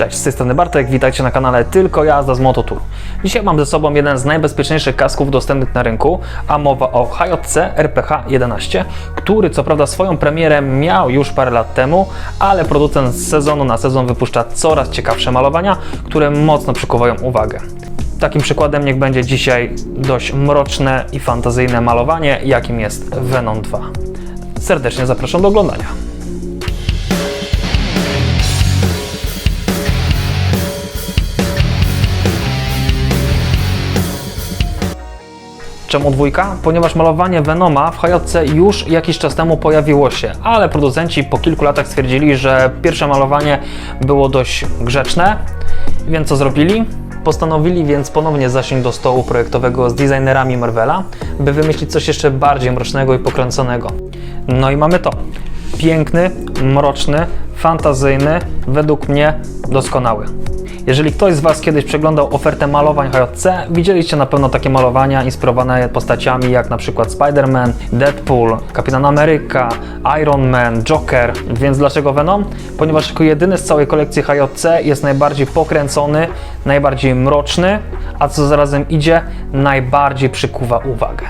Cześć, z tej strony Bartek, witajcie na kanale Tylko Jazda z Mototour. Dzisiaj mam ze sobą jeden z najbezpieczniejszych kasków dostępnych na rynku, a mowa o HJC RPH 11, który co prawda swoją premierę miał już parę lat temu, ale producent z sezonu na sezon wypuszcza coraz ciekawsze malowania, które mocno przykuwają uwagę. Takim przykładem niech będzie dzisiaj dość mroczne i fantazyjne malowanie, jakim jest Venom 2. Serdecznie zapraszam do oglądania. Czemu dwójka? Ponieważ malowanie Venoma w HJC już jakiś czas temu pojawiło się, ale producenci po kilku latach stwierdzili, że pierwsze malowanie było dość grzeczne, więc co zrobili? Postanowili więc ponownie zasiąść do stołu projektowego z designerami Marvela, by wymyślić coś jeszcze bardziej mrocznego i pokręconego. No i mamy to. Piękny, mroczny, fantazyjny, według mnie doskonały. Jeżeli ktoś z Was kiedyś przeglądał ofertę malowań HJC, widzieliście na pewno takie malowania inspirowane postaciami jak na przykład Spider-Man, Deadpool, Kapitan Ameryka, Iron Man, Joker. Więc dlaczego Venom? Ponieważ jako jedyny z całej kolekcji HJC jest najbardziej pokręcony, najbardziej mroczny, a co zarazem idzie, najbardziej przykuwa uwagę.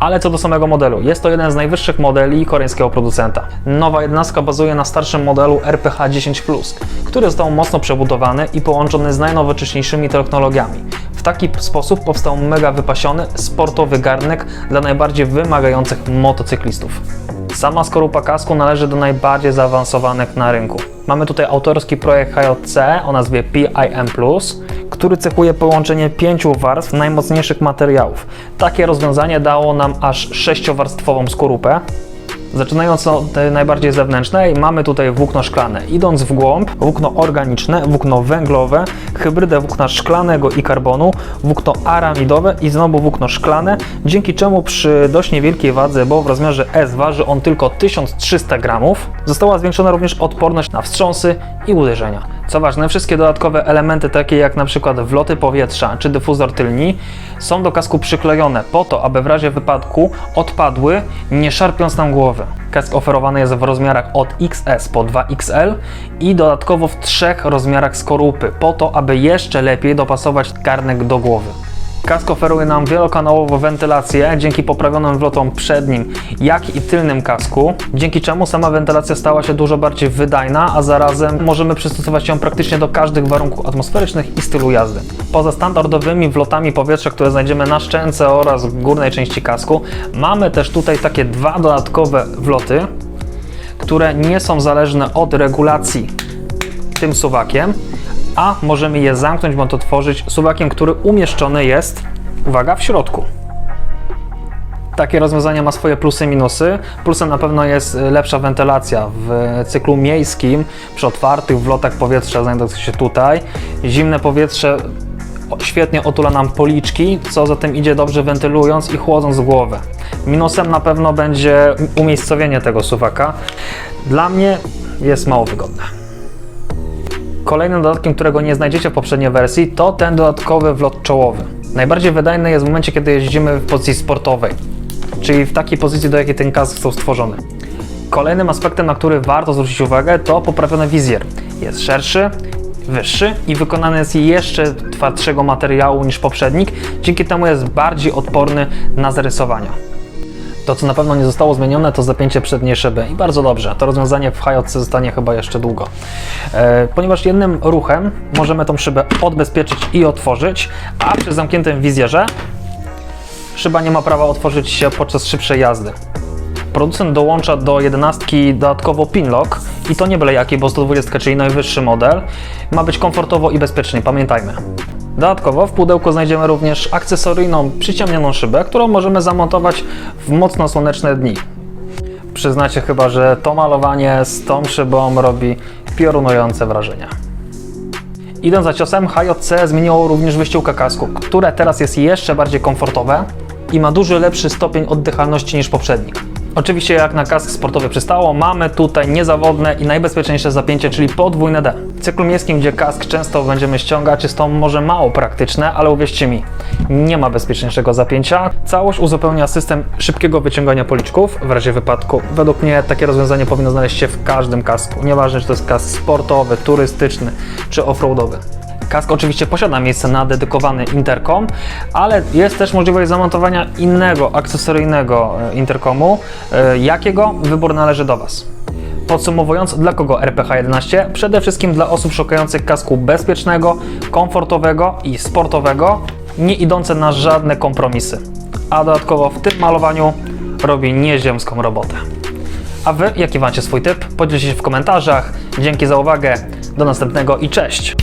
Ale co do samego modelu, jest to jeden z najwyższych modeli koreańskiego producenta. Nowa jednostka bazuje na starszym modelu RPH 10, który został mocno przebudowany i połączony z najnowocześniejszymi technologiami. W taki sposób powstał mega wypasiony, sportowy garnek dla najbardziej wymagających motocyklistów. Sama skorupa kasku należy do najbardziej zaawansowanych na rynku. Mamy tutaj autorski projekt HJC o nazwie PIM+, który cechuje połączenie pięciu warstw najmocniejszych materiałów. Takie rozwiązanie dało nam aż sześciowarstwową skorupę. Zaczynając od tej najbardziej zewnętrznej, mamy tutaj włókno szklane. Idąc w głąb, włókno organiczne, włókno węglowe, hybrydę włókna szklanego i karbonu, włókno aramidowe i znowu włókno szklane, dzięki czemu przy dość niewielkiej wadze, bo w rozmiarze S waży on tylko 1300 gramów, została zwiększona również odporność na wstrząsy i uderzenia. Co ważne, wszystkie dodatkowe elementy, takie jak na przykład wloty powietrza czy dyfuzor tylni, są do kasku przyklejone po to, aby w razie wypadku odpadły, nie szarpiąc nam głowy. Kask oferowany jest w rozmiarach od XS po 2XL i dodatkowo w trzech rozmiarach skorupy, po to, aby jeszcze lepiej dopasować garnek do głowy. Kask oferuje nam wielokanałową wentylację dzięki poprawionym wlotom przednim, jak i tylnym kasku, dzięki czemu sama wentylacja stała się dużo bardziej wydajna, a zarazem możemy przystosować ją praktycznie do każdych warunków atmosferycznych i stylu jazdy. Poza standardowymi wlotami powietrza, które znajdziemy na szczęce oraz w górnej części kasku, mamy też tutaj takie dwa dodatkowe wloty, które nie są zależne od regulacji tym suwakiem, a możemy je zamknąć bądź otworzyć suwakiem, który umieszczony jest, uwaga, w środku. Takie rozwiązanie ma swoje plusy i minusy. Plusem na pewno jest y, lepsza wentylacja w cyklu miejskim przy otwartych wlotach powietrza znajdujących się tutaj. Zimne powietrze świetnie otula nam policzki, co za tym idzie dobrze wentylując i chłodząc głowę. Minusem na pewno będzie umiejscowienie tego suwaka. Dla mnie jest mało wygodne. Kolejnym dodatkiem, którego nie znajdziecie w poprzedniej wersji, to ten dodatkowy wlot czołowy. Najbardziej wydajny jest w momencie, kiedy jeździmy w pozycji sportowej, czyli w takiej pozycji, do jakiej ten kask został stworzony. Kolejnym aspektem, na który warto zwrócić uwagę, to poprawiony wizjer. Jest szerszy, wyższy i wykonany jest jeszcze twardszego materiału niż poprzednik, dzięki temu jest bardziej odporny na zarysowania. To, co na pewno nie zostało zmienione, to zapięcie przedniej szyby. I bardzo dobrze, to rozwiązanie w HJC zostanie chyba jeszcze długo. E, ponieważ jednym ruchem możemy tą szybę odbezpieczyć i otworzyć, a przy zamkniętym wizjerze szyba nie ma prawa otworzyć się podczas szybszej jazdy. Producent dołącza do 11 dodatkowo pinlock i to nie byle jaki, bo 120, czyli najwyższy model, ma być komfortowo i bezpiecznie, pamiętajmy. Dodatkowo w pudełku znajdziemy również akcesoryjną przyciemnioną szybę, którą możemy zamontować w mocno słoneczne dni. Przyznacie chyba, że to malowanie z tą szybą robi piorunujące wrażenie. Idąc za ciosem, HJC zmieniło również wyściółka kasku, które teraz jest jeszcze bardziej komfortowe i ma dużo lepszy stopień oddychalności niż poprzednik. Oczywiście jak na kask sportowy przystało, mamy tutaj niezawodne i najbezpieczniejsze zapięcie, czyli podwójne D. W cyklu miejskim, gdzie kask często będziemy ściągać, jest to może mało praktyczne, ale uwierzcie mi, nie ma bezpieczniejszego zapięcia. Całość uzupełnia system szybkiego wyciągania policzków w razie wypadku. Według mnie takie rozwiązanie powinno znaleźć się w każdym kasku, nieważne czy to jest kask sportowy, turystyczny czy offroadowy. Kask oczywiście posiada miejsce na dedykowany interkom, ale jest też możliwość zamontowania innego akcesoryjnego e, interkomu. E, Jakiego? Wybór należy do Was. Podsumowując, dla kogo RPH11? Przede wszystkim dla osób szukających kasku bezpiecznego, komfortowego i sportowego, nie idące na żadne kompromisy. A dodatkowo w tym malowaniu robi nieziemską robotę. A Wy, jaki macie swój typ? Podzielcie się w komentarzach. Dzięki za uwagę, do następnego i cześć!